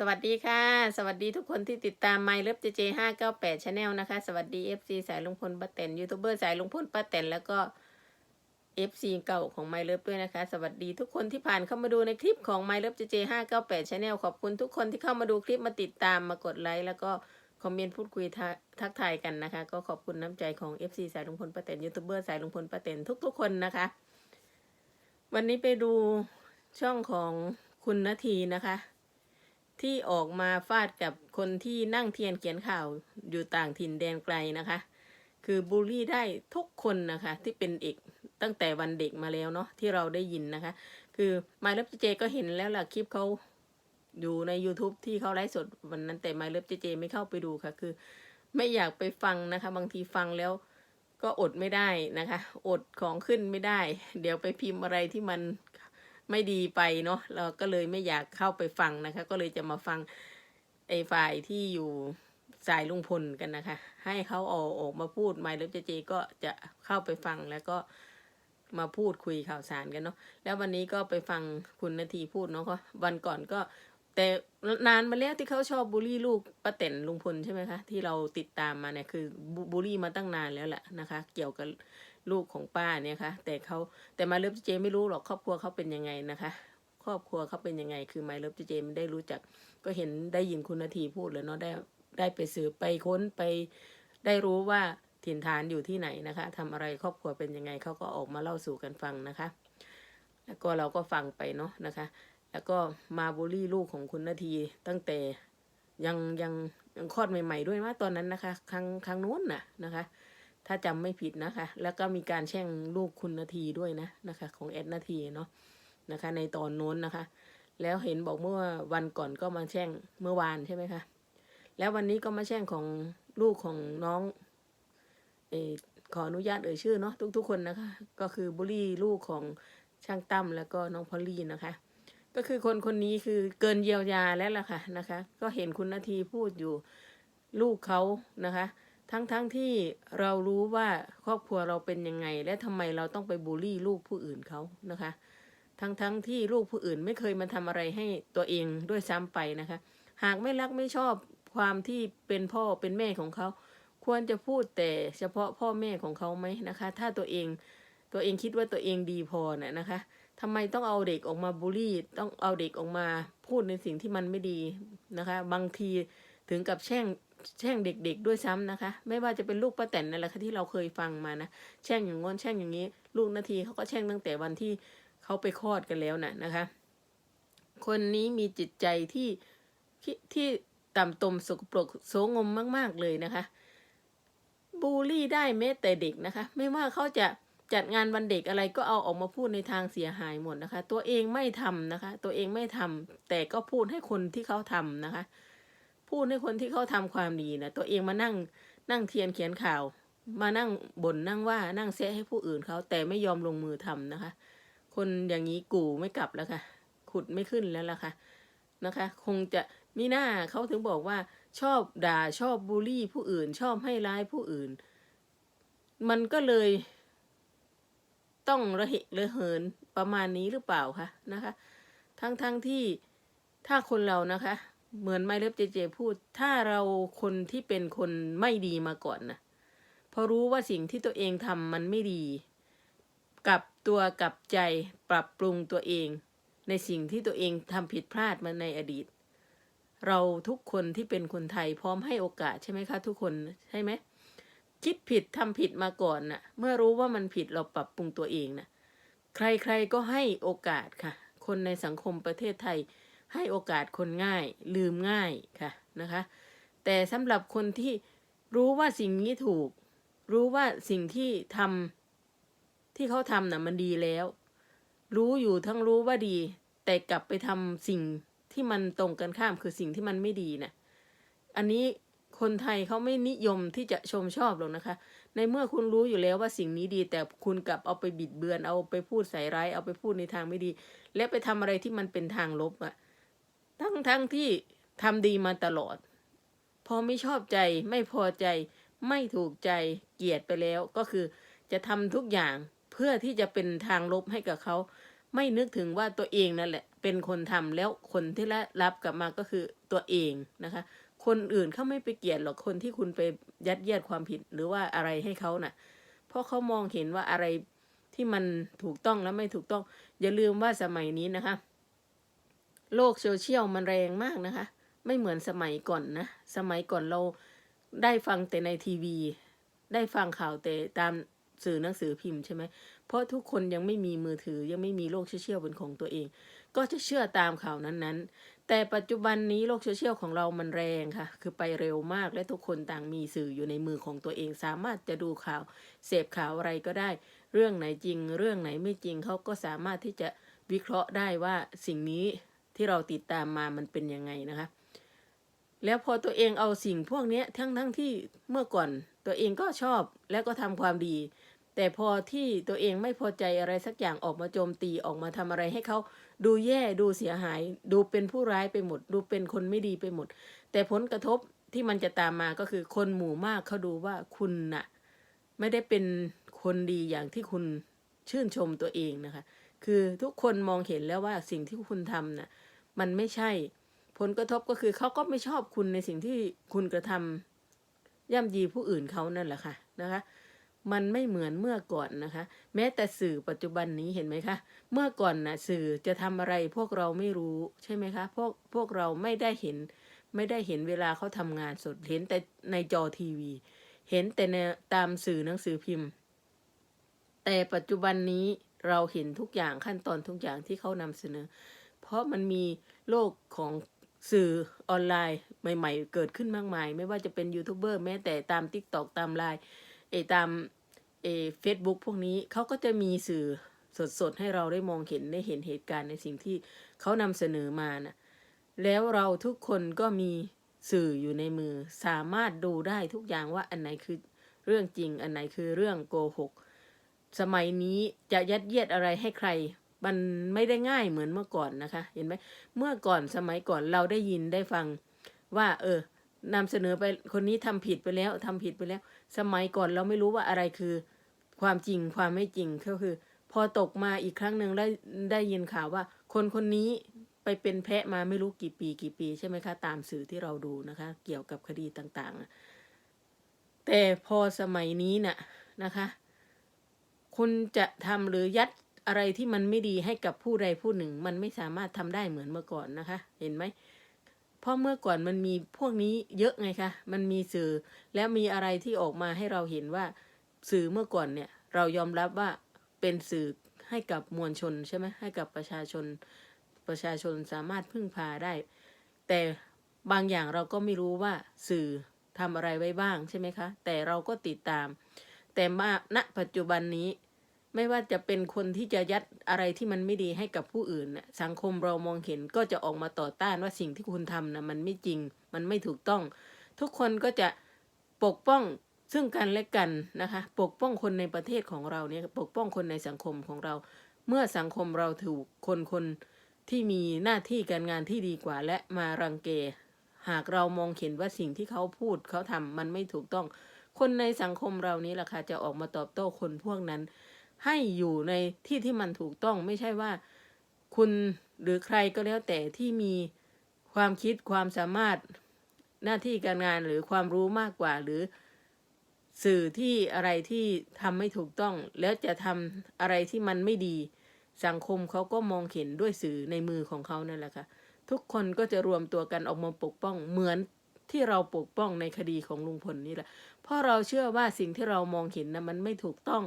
สวัสดีค่ะ สวัสดีทุกคนที่ติดตาม My Love JJ 598 Channel นลนะคะ สวัสดี FC สายลุงพลป้าแตนยูทูบเบอร์สายลุงพลป้าแตนแล้วก็ FC เก่าของ My Love ด้วยนะคะ สวัสดีทุกคนที่ผ่านเข้ามาดูในคลิปของ My Love JJ 598 Channel ขอบคุณทุกคนที่เข้ามาดูคลิปมาติดตามมากดไลค์แล้วก็คอมเมนต์พูดคุยทักทักทายกันนะคะ ก็ขอบคุณน้ำใจของ FC สายลุงพลป้าแตนยูทูบเบอร์สายลุงพลป้าแตนทุก ๆ คนนะคะ วันนี้ไปดูช่องของคุณนาทีนะคะ ที่ออกมาฟาดกับคนที่นั่งเทียนเขียนข่าวอยู่ต่างถิ่นแดนไกลนะคะ คือบูลลี่ได้ทุกคนนะคะ ที่เป็นเอกตั้งแต่วันเด็กมาแล้วเนาะที่เราได้ยินนะคะ คือมาเลิฟเจก็เห็นแล้วล่ะคลิปเขาอยู่ใน YouTube ที่เขาไลฟ์สดวันนั้นแต่มาเลิฟเจไม่เข้าไปดูค่ะ คือ ไม่อยากไปฟังนะคะ บางทีฟังแล้วก็อดไม่ได้นะคะ อดของขึ้นไม่ได้ เดี๋ยวไปพิมพ์อะไรที่มัน ไม่ดีไปเนาะเราก็เลยไม่อยากเข้าไปฟังนะคะ ก็เลยจะมาฟังไอ้ฝ่ายที่อยู่สายลุงพลกันนะคะ ให้เขาเอาออกมาพูดไมล์เลิฟเจเจก็จะเข้าไปฟังแล้วก็มาพูดคุยข่าวสารกันเนาะแล้ววันนี้ก็ไปฟังคุณนาทีพูดเนาะก็วันก่อนก็ แต่นานมาแล้วที่เขาชอบบูลลี่ลูกป้าแตนลุงพลใช่ไหมคะที่เราติดตามมาเนี่ยคือบูบูลลี่มาตั้งนานแล้วแหละนะคะ เกี่ยวกับ ลูกของป้าเนี่ยค่ะแต่เขาแต่มาเลิฟเจไม่รู้หรอกครอบครัวเขาเป็นยังไงนะคะ ครอบครัวเขาเป็นยังไง คือมาเลิฟเจไม่ได้รู้จัก ก็เห็นได้ยินคุณนาทีพูดเลยเนาะได้ได้ไปสืบไปค้นไป ได้รู้ว่าถิ่นฐานอยู่ที่ไหนนะคะทำอะไรครอบครัวเป็นยังไงเขาก็ออกมาเล่าสู่กันฟังนะคะ แล้วก็เราก็ฟังไปเนาะนะคะ แล้วก็มาบูลลี่ลูกของคุณนาทีตั้งแต่ยังยังยังคลอดใหม่ ๆ ด้วยว่าตอนนั้นนะคะ ครั้งครั้งนู้นน่ะนะคะ ถ้าจำไม่ผิดนะคะ แล้วก็มีการแช่งลูกคุณนาทีด้วยนะนะคะ ของแอดนาทีเนาะนะคะ ในตอนโน้นนะคะ แล้วเห็นบอกเมื่อวันก่อนก็มาแช่งเมื่อวานใช่ไหมคะแล้ววันนี้ก็มาแช่งของลูกของน้องเอขออนุญาตเอ่ยชื่อเนาะทุกๆคนนะคะ ก็คือบุลี่ลูกของช่างตั้มแล้วก็น้องพอลลี่นะคะ ก็คือคนคนนี้คือเกินเยียวยาแล้วล่ะค่ะนะคะ ก็เห็นคุณนาทีพูดอยู่ลูกเขานะคะ ทั้งๆทที่เรารู้ว่าครอบครัวเราเป็นยังไง และทำไมเราต้องไปบูลลี่ลูกผู้อื่นเขานะคะ ทั้งๆทที่ลูกผู้อื่นไม่เคยมาทำอะไรให้ตัวเองด้วยซ้ำไปนะคะ หากไม่รักไม่ชอบความที่เป็นพ่อเป็นแม่ของเขา ควรจะพูดแต่เฉพาะพ่อแม่ของเขาไหมนะคะ ถ้าตัวเองตัวเองคิดว่าตัวเองดีพอน่ะนะคะทำไมต้องเอาเด็กออกมาบูลลี่ ต้องเอาเด็กออกมาพูดในสิ่งที่มันไม่ดีนะคะ บางทีถึงกับแช่ง แช่งเด็ก ๆ ด้วยซ้ำนะคะ ไม่ว่าจะเป็นลูกป้าแตนนั่นแหละค่ะที่เราเคยฟังมานะแช่งอย่างงอนแช่งอย่างนี้ ลูกนาทีเขาก็แช่งตั้งแต่วันที่เขาไปคลอดกันแล้วน่ะนะคะ คนนี้มีจิตใจที่ที่ที่ต่ำตมสกปรกโสงมมาก ๆ เลยนะคะบูลลี่ได้แม้แต่เด็กนะคะ ไม่ว่าเขาจะจัดงานวันเด็กอะไรก็เอาออกมาพูดในทางเสียหายหมดนะคะ ตัวเองไม่ทำนะคะ ตัวเองไม่ทำแต่ก็พูดให้คนที่เขาทำนะคะ พูดให้คนที่เขาทำความดีนะตัวเองมานั่งนั่งเทียนเขียนข่าว มานั่งบ่นนั่งว่านั่งแซะให้ผู้อื่นเขาแต่ไม่ยอมลงมือทำนะคะ คนอย่างนี้กูไม่กลับแล้วค่ะ ขุดไม่ขึ้นแล้วล่ะค่ะนะคะ คงจะมีหน้าเขาถึงบอกว่า ชอบด่าชอบบูลลี่ผู้อื่น ชอบให้ร้ายผู้อื่น มันก็เลย ต้องระเหระเหินประมาณนี้หรือเปล่าคะนะคะ ทั้งทั้งที่ถ้าคนเรานะคะ เหมือนไม่เล็บเจเจพูด ถ้าเราคนที่เป็นคนไม่ดีมาก่อนนะพอรู้ว่าสิ่งที่ตัวเองทำมันไม่ดี กลับตัวกลับใจปรับปรุงตัวเอง ในสิ่งที่ตัวเองทำผิดพลาดมาในอดีต เราทุกคนที่เป็นคนไทยพร้อมให้โอกาสใช่ไหมคะทุกคนใช่ไหมคิดผิดทำผิดมาก่อนน่ะ เมื่อรู้ว่ามันผิดเราปรับปรุงตัวเองน่ะใครๆก็ให้โอกาสค่ะ คนในสังคมประเทศไทย ให้โอกาสคนง่ายลืมง่ายค่ะนะคะ แต่สำหรับคนที่รู้ว่าสิ่งนี้ถูก รู้ว่าสิ่งที่ทำที่เขาทำน่ะมันดีแล้ว รู้อยู่ทั้งรู้ว่าดี แต่กลับไปทำสิ่งที่มันตรงกันข้ามคือสิ่งที่มันไม่ดีน่ะอันนี้คนไทยเขาไม่นิยมที่จะชมชอบหรอกนะคะ ในเมื่อคุณรู้อยู่แล้วว่าสิ่งนี้ดี แต่คุณกลับเอาไปบิดเบือน เอาไปพูดใส่ร้าย เอาไปพูดในทางไม่ดี และไปทำอะไรที่มันเป็นทางลบอะ ทั้งทั้งที่ทำดีมาตลอด พอไม่ชอบใจไม่พอใจไม่ถูกใจเกลียดไปแล้วก็คือจะทำทุกอย่างเพื่อที่จะเป็นทางลบให้กับเขา ไม่นึกถึงว่าตัวเองนั่นแหละ เป็นคนทำแล้วคนที่รับกลับมาก็คือตัวเองนะคะ คนอื่นเขาไม่ไปเกลียดหรอกคนที่คุณไปยัดเยียดความผิดหรือว่าอะไรให้เขาน่ะ เพราะเขามองเห็นว่าอะไรที่มันถูกต้องและไม่ถูกต้อง อย่าลืมว่าสมัยนี้นะคะ โลกโซเชียลมันแรงมากนะคะ ไม่เหมือนสมัยก่อนนะ สมัยก่อนเราได้ฟังแต่ในทีวี ได้ฟังข่าวแต่ตามสื่อหนังสือพิมพ์ใช่ไหม เพราะทุกคนยังไม่มีมือถือยังไม่มีโลกโซเชียลเป็นของตัวเอง ก็จะเชื่อตามข่าวนั้นๆ แต่ปัจจุบันนี้โลกโซเชียลของเรามันแรงค่ะ คือไปเร็วมากและทุกคนต่างมีสื่ออยู่ในมือของตัวเอง สามารถจะดูข่าวเสพข่าวอะไรก็ได้ เรื่องไหนจริง เรื่องไหนไม่จริงเขาก็สามารถที่จะวิเคราะห์ได้ว่าสิ่งนี้ ที่เราติดตามมามันเป็นยังไงนะคะ แล้วพอตัวเองเอาสิ่งพวกนี้ทั้งทั้งที่เมื่อก่อนตัวเองก็ชอบแล้วก็ทำความดี แต่พอที่ตัวเองไม่พอใจอะไรสักอย่างออกมาโจมตีออกมาทำอะไรให้เขาดูแย่ดูเสียหาย ดูเป็นผู้ร้ายไปหมด ดูเป็นคนไม่ดีไปหมด แต่ผลกระทบที่มันจะตามมาก็คือคนหมู่มากเขาดูว่าคุณน่ะไม่ได้เป็นคนดีอย่างที่คุณชื่นชมตัวเองนะคะ คือทุกคนมองเห็นแล้วว่าสิ่งที่คุณทำน่ะ มันไม่ใช่ ผลกระทบก็คือเขาก็ไม่ชอบคุณในสิ่งที่คุณกระทำย่ำยีผู้อื่นเขานั่นแหละค่ะนะคะ มันไม่เหมือนเมื่อก่อนนะคะ แม้แต่สื่อปัจจุบันนี้เห็นไหมคะ เมื่อก่อนนะสื่อจะทำอะไรพวกเราไม่รู้ใช่ไหมคะพวกพวกเราไม่ได้เห็น ไม่ได้เห็นเวลาเขาทำงานสดเห็นแต่ในจอทีวี เห็นแต่ในตามสื่อหนังสือพิมพ์ แต่ปัจจุบันนี้เราเห็นทุกอย่างขั้นตอนทุกอย่างที่เขานำเสนอ เพราะมันมีโลกของสื่อออนไลน์ใหม่ ๆ เกิดขึ้นมากมาย ไม่ว่าจะเป็นยูทูบเบอร์แม้แต่ตาม t ิ k t o k ตามไลน์เออตามเอเฟซบุ๊กพวกนี้เขาก็จะมีสื่อสดๆ ให้เราได้มองเห็นได้เห็นเหตุการณ์ในสิ่งที่เขานำเสนอมานะแล้วเราทุกคนก็มีสื่ออยู่ในมือ สามารถดูได้ทุกอย่างว่าอันไหนคือเรื่องจริง อันไหนคือเรื่องโกหก สมัยนี้จะยัดเยียดอะไรให้ใคร มันไม่ได้ง่ายเหมือนเมื่อก่อนนะคะ เห็นไหมเมื่อก่อนสมัยก่อนเราได้ยินได้ฟังว่า เออนำเสนอไปคนนี้ทำผิดไปแล้วทำผิดไปแล้ว สมัยก่อนเราไม่รู้ว่าอะไรคือ ความจริงความไม่จริงก็คือ พอตกมาอีกครั้งหนึ่งได้ได้ยินข่าวว่า คนคนนี้ไปเป็นแพะมาไม่รู้กี่ปีกี่ปีใช่ไหมคะ ตามสื่อที่เราดูนะคะ เกี่ยวกับคดีต่างๆ แต่พอสมัยนี้น่ะนะคะ คุณจะทำหรือยัด อะไรที่มันไม่ดีให้กับผู้ใดผู้หนึ่ง มันไม่สามารถทำได้เหมือนเมื่อก่อนนะคะ เห็นไหมเพราะเมื่อก่อนมันมีพวกนี้เยอะไงคะมันมีสื่อแล้วมีอะไรที่ออกมาให้เราเห็นว่าสื่อเมื่อก่อนเนี่ย เรายอมรับว่าเป็นสื่อให้กับมวลชนใช่ไหมให้กับประชาชน ประชาชนสามารถพึ่งพาได้ แต่บางอย่างเราก็ไม่รู้ว่าสื่อทำอะไรไว้บ้างใช่ไหมคะ แต่เราก็ติดตาม แต่มาณปัจจุบันนี้ ไม่ว่าจะเป็นคนที่จะยัดอะไรที่มันไม่ดีให้กับผู้อื่นนะสังคมเรามองเห็นก็จะออกมาต่อต้านว่าสิ่งที่คุณทำนะมันไม่จริง มันไม่ถูกต้อง ทุกคนก็จะปกป้องซึ่งกันและกันนะคะ ปกป้องคนในประเทศของเราเนี่ยปกป้องคนในสังคมของเรา เมื่อสังคมเราถูกคนคนที่มีหน้าที่การงานที่ดีกว่า และมารังเกหากเรามองเห็นว่าสิ่งที่เขาพูดเขาทำมันไม่ถูกต้อง คนในสังคมเรานี้แหละค่ะจะออกมาตอบโต้คนพวกนั้น ให้อยู่ในที่ที่มันถูกต้องไม่ใช่ว่า คุณหรือใครก็แล้วแต่ที่มีความคิดความสามารถหน้าที่การงานหรือความรู้มากกว่าหรือสื่อที่อะไรที่ทำไม่ถูกต้อง แล้วจะทำอะไรที่มันไม่ดี สังคมเขาก็มองเห็นด้วยสื่อในมือของเขานั่นแหละค่ะ ทุกคนก็จะรวมตัวกันออกมาปกป้องเหมือนที่เราปกป้องในคดีของลุงพลนี่แหละเพราะเราเชื่อว่าสิ่งที่เรามองเห็นนะมันไม่ถูกต้อง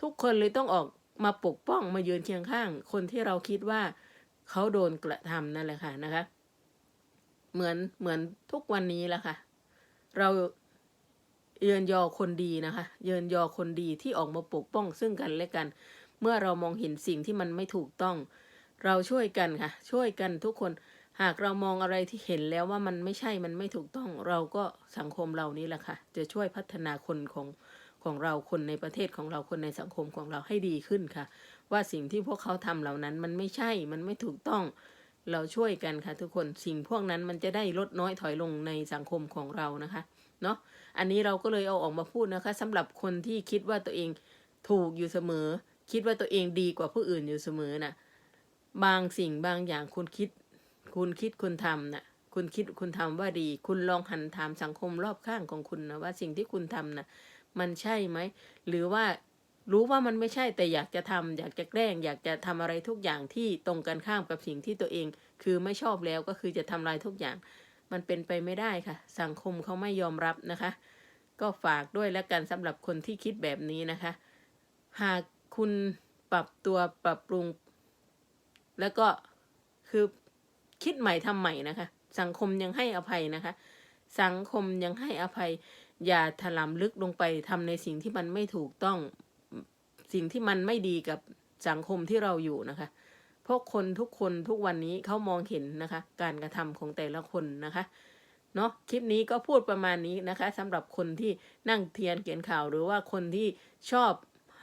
ทุกคนเลยต้องออกมาปกป้องมายืนเคียงข้าง คนที่เราคิดว่าเขาโดนกระทำนั่นแหละค่ะนะคะ เหมือนเหมือนทุกวันนี้แหละค่ะ เราเยือนยอคนดีนะคะ เยือนยอคนดีที่ออกมาปกป้องซึ่งกันและกัน เมื่อเรามองเห็นสิ่งที่มันไม่ถูกต้อง เราช่วยกันค่ะ ช่วยกันทุกคน หากเรามองอะไรที่เห็นแล้วว่ามันไม่ใช่มันไม่ถูกต้อง เราก็สังคมเรานี้แหละค่ะ จะช่วยพัฒนาคนของ ของเราคนในประเทศของเราคนในสังคมของเราให้ดีขึ้นค่ะ ว่าสิ่งที่พวกเขาทำเหล่านั้นมันไม่ใช่มันไม่ถูกต้องเราช่วยกันค่ะทุกคนสิ่งพวกนั้นมันจะได้ลดน้อยถอยลงในสังคมของเรานะคะเนาะอันนี้เราก็เลยเอาออกมาพูดนะคะสำหรับคนที่คิดว่าตัวเองถูกอยู่เสมอ คิดว่าตัวเองดีกว่าผู้อื่นอยู่เสมอน่ะบางสิ่งบางอย่างคุณคิด คุณคิดคุณทำน่ะคุณคิดคุณทำว่าดี คุณลองหันถามสังคมรอบข้างของคุณนะว่าสิ่งที่คุณทำน่ะ มันใช่ไหม หรือว่ารู้ว่ามันไม่ใช่แต่อยากจะทำอยากจะแกล้ง อยากจะทำอะไรทุกอย่างที่ตรงกันข้ามกับสิ่งที่ตัวเอง คือไม่ชอบแล้วก็คือจะทำลายทุกอย่าง มันเป็นไปไม่ได้ค่ะ สังคมเขาไม่ยอมรับนะคะ ก็ฝากด้วยแล้วกันสำหรับคนที่คิดแบบนี้นะคะ หากคุณปรับตัวปรับปรุง แล้วก็คือคิดใหม่ทำใหม่นะคะ สังคมยังให้อภัยนะคะ สังคมยังให้อภัย อย่าถลำลึกลงไปทำในสิ่งที่มันไม่ถูกต้องสิ่งที่มันไม่ดีกับสังคมที่เราอยู่นะคะ เพราะคนทุกคนทุกวันนี้เขามองเห็นนะคะ การกระทำของแต่ละคนนะคะเนาะคลิปนี้ก็พูดประมาณนี้นะคะสำหรับคนที่นั่งเทียนเขียนข่าว หรือว่าคนที่ชอบ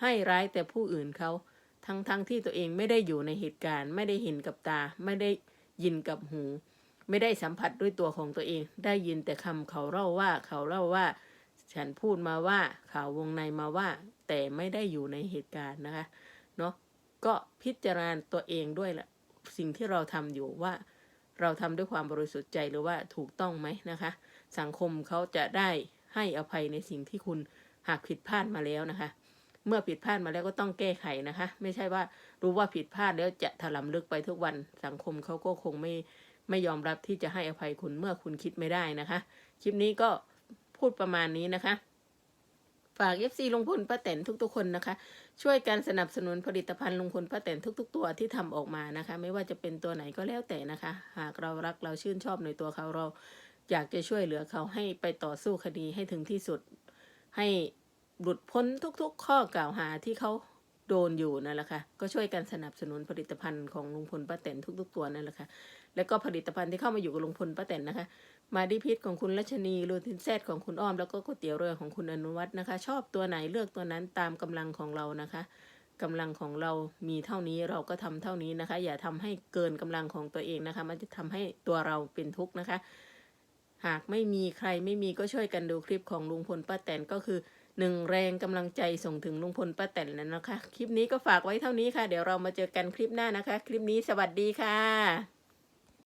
ให้ร้ายแต่ผู้อื่นเขาทั้งทั้งที่ตัวเองไม่ได้อยู่ในเหตุการณ์ ไม่ได้เห็นกับตา ไม่ได้ยินกับหู ไม่ได้สัมผัสด้วยตัวของตัวเอง ได้ยินแต่คำเขาเล่าว่าเขาเล่าว่า ฉันพูดมาว่าข่าววงในมาว่า แต่ไม่ได้อยู่ในเหตุการณ์นะคะเนาะก็พิจารณาตัวเองด้วยแหละสิ่งที่เราทำอยู่ว่า เราทำด้วยความบริสุทธิ์ใจหรือว่าถูกต้องไหมนะคะ สังคมเขาจะได้ให้อภัยในสิ่งที่คุณหากผิดพลาดมาแล้วนะคะ เมื่อผิดพลาดมาแล้วก็ต้องแก้ไขนะคะ ไม่ใช่ว่ารู้ว่าผิดพลาดแล้วจะถลำลึกไปทุกวันสังคมเขาก็คงไม่ ไม่ยอมรับที่จะให้อภัยคุณเมื่อคุณคิดไม่ได้นะคะ คลิปนี้ก็พูดประมาณนี้นะคะ ฝาก FC ลุงพลป้าแตนทุกๆคนนะคะ ช่วยกันสนับสนุนผลิตภัณฑ์ลุงพลป้าแตนทุก ๆ ตัวที่ทำออกมานะคะ ไม่ว่าจะเป็นตัวไหนก็แล้วแต่นะคะ หากเรารักเราชื่นชอบในตัวเขาเราอยากจะช่วยเหลือเขาให้ไปต่อสู้คดีให้ถึงที่สุด ให้หลุดพ้นทุก ๆ ข้อกล่าวหาที่เขาโดนอยู่นั่นแหละค่ะ ก็ช่วยกันสนับสนุนผลิตภัณฑ์ของลุงพลป้าแตนทุก ๆ ตัวนั่นแหละค่ะ แล้วก็ผลิตภัณฑ์ที่เข้ามาอยู่กับลุงพลป้าแตนนะคะ มาดิพิษของคุณรัชนีโรตินแซดของคุณอ้อม แล้วก็ก๋วยเตี๋ยวเรือของคุณอนุวัฒน์นะคะ ชอบตัวไหนเลือกตัวนั้นตามกำลังของเรานะคะกำลังของเรามีเท่านี้เราก็ทำเท่านี้นะคะ อย่าทำให้เกินกำลังของตัวเองนะคะ มันจะทำให้ตัวเราเป็นทุกข์นะคะ หากไม่มีใครไม่มีก็ช่วยกันดูคลิปของลุงพลป้าแตนก็คือหนึ่งแรงกำลังใจส่งถึงลุงพลป้าแตนแล้วนะคะ คลิปนี้ก็ฝากไว้เท่านี้ค่ะ เดี๋ยวเรามาเจอกันคลิปหน้านะคะ คลิปนี้สวัสดีค่ะ